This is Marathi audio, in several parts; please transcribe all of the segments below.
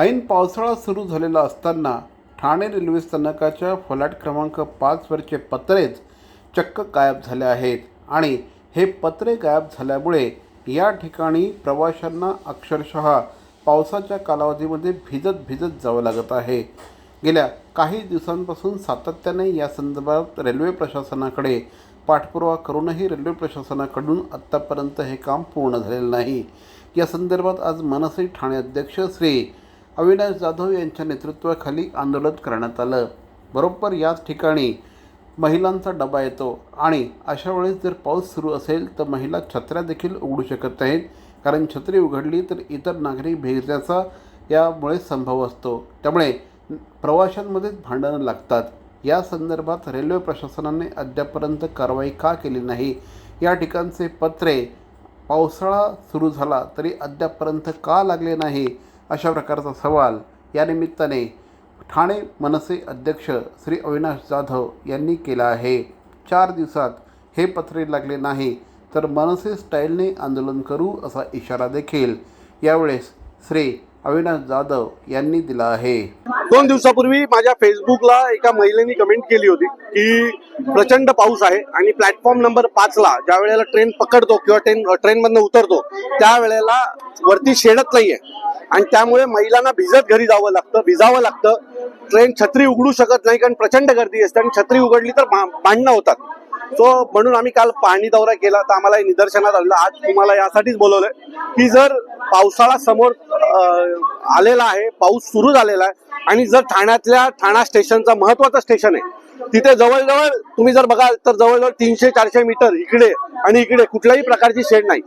ऐन पावसाळा सुरू झालेला असताना ठाणे रेल्वे स्थानकाच्या फलाट क्रमांक पाचवरचे पत्रेच चक्क गायब झाले आहेत. आणि हे पत्रे गायब झाल्यामुळे या ठिकाणी प्रवाशांना अक्षरशः पावसाच्या कालावधीमध्ये भिजत भिजत जावं लागत आहे. गेल्या काही दिवसांपासून सातत्याने या संदर्भात रेल्वे प्रशासनाकडे पाठपुरावा करूनही रेल्वे प्रशासनाकडून आत्तापर्यंत हे काम पूर्ण झालेलं नाही. या संदर्भात आज मनसे ठाणे अध्यक्ष श्री अविनाश जाधव यांच्या नेतृत्वाखाली आंदोलन करण्यात आलं. बरोबर याच ठिकाणी महिलांचा डबा येतो आणि अशा वेळेस जर पाऊस सुरू असेल तर महिला छत्र्या देखील उघडू शकत नाहीत. कारण छत्री उघडली तर इतर नागरिक भेटण्याचा यामुळे संभव असतो. त्यामुळे प्रवाशांमध्येच भांडणं लागतात. या संदर्भात रेल्वे प्रशासनाने अद्यापर्यंत कारवाई का केली नाही? या ठिकाणचे पत्रे पावसाळा सुरू झाला तरी अद्यापर्यंत का लागले नाही? अशा प्रकारचा सवाल या निमित्ताने ठाणे मनसे अध्यक्ष श्री अविनाश जाधव यांनी केला आहे. चार दिवसात हे पत्रे लागले नाही तर मनसे स्टाईलने आंदोलन करू असा इशारा देखील यावेळेस श्री अविनाश जाधव यांनी दिला आहे. दोन दिवसापूर्वी माझ्या फेसबुकला एका महिलेने कमेंट केली होती की प्रचंड पाऊस आहे आणि प्लॅटफॉर्म नंबर पाचला ज्या वेळेला ट्रेन पकडतो किंवा ट्रेन ट्रेनमधनं उतरतो त्यावेळेला वरती शेडत नाहीये. आणि त्यामुळे महिलांना भिजत घरी जावं लागतं भिजावं लागतं. ट्रेन छत्री उघडू शकत नाही कारण प्रचंड गर्दी असते आणि छत्री उघडली तर भांडणं होतात. सो म्हणून आम्ही काल पाहणी दौरा केला तर आम्हाला निदर्शनात आलं. आज तुम्हाला यासाठीच बोलवलंय की जर पावसाळा समोर आलेला आहे पाऊस सुरू झालेला आहे. आणि जर ठाण्यातल्या ठाणा स्टेशनचा महत्वाचं स्टेशन आहे तिथे जवळजवळ तुम्ही जर बघाल तर जवळजवळ तीनशे चारशे मीटर इकडे आणि इकडे कुठल्याही प्रकारची शेड नाही.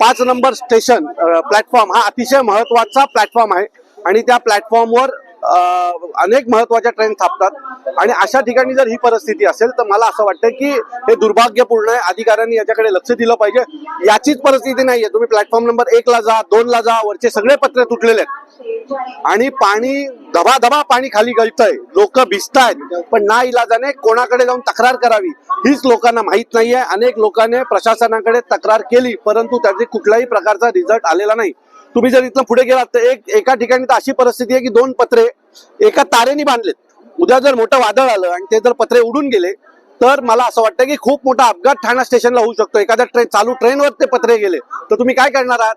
पाच नंबर स्टेशन प्लॅटफॉर्म हा अतिशय महत्त्वाचा प्लॅटफॉर्म आहे. आणि त्या प्लॅटफॉर्मवर अनेक महत्त्वाच्या ट्रेन थांबतात. आणि अशा ठिकाणी जर ही परिस्थिती असेल तर मला असं वाटतं की हे दुर्भाग्यपूर्ण आहे. अधिकाऱ्यांनी याच्याकडे लक्ष दिलं पाहिजे. याचीच परिस्थिती नाहीये. तुम्ही प्लॅटफॉर्म नंबर एक ला जा दोन ला जा वरचे सगळे पत्रे तुटलेले आहेत. आणि पाणी धबाधबा पाणी खाली गळतंय. लोक भिजतायत. पण ना इलाजाने कोणाकडे जाऊन तक्रार करावी हीच लोकांना माहीत नाहीये. अनेक लोकांनी प्रशासनाकडे तक्रार केली परंतु त्याचे कुठल्याही प्रकारचा रिझल्ट आलेला नाही. तुम्ही जर इथं पुढे गेलात तर एक एका ठिकाणी तर अशी परिस्थिती आहे की दोन पत्रे एका तारेने बांधलेत. उद्या जर मोठं वादळ आलं आणि ते जर पत्रे उडून गेले तर मला असं वाटतं की खूप मोठा अपघात ठाणा स्टेशनला होऊ शकतो. एखाद्या ट्रेन चालू ट्रेनवर ते पत्रे गेले तर तुम्ही काय करणार आहात?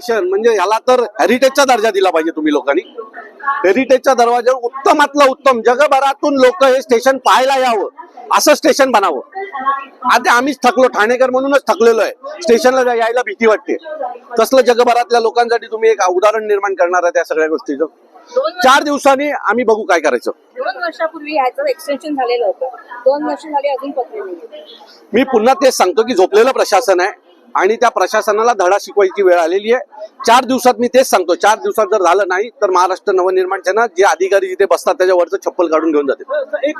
स्टेशन म्हणजे ह्याला तर हेरिटेजचा दर्जा दिला पाहिजे तुम्ही लोकांनी. हेरिटेजच्या दरवाज्यावर उत्तमातलं उत्तम. जगभरातून लोक हे स्टेशन पाहायला यावं. असं स्टेशन बनावं. आता आम्हीच थकलो. ठाणेकर म्हणूनच थकलेलो आहे. स्टेशनला यायला भीती वाटते. तसलं जगभरातल्या लोकांसाठी तुम्ही एक उदाहरण निर्माण करणार आहे त्या सगळ्या गोष्टीचं. चार दिवसांनी आम्ही बघू काय करायचं. दोन वर्षापूर्वी ह्याचं एक्सटेन्शन झालेलं होतं. दोन वर्ष झाली अजून पत्र मी पुन्हा तेच सांगतो की झोपलेलं प्रशासन आहे आणि त्या प्रशासनाला धडा शिकवायची वेळ आलेली आहे. चार दिवसात मी तेच सांगतो. चार दिवसात जर झालं नाही तर महाराष्ट्र नवनिर्माण सेना जे अधिकारी जिथे बसतात त्याच्यावरचं चप्पल काढून घेऊन जाते. एक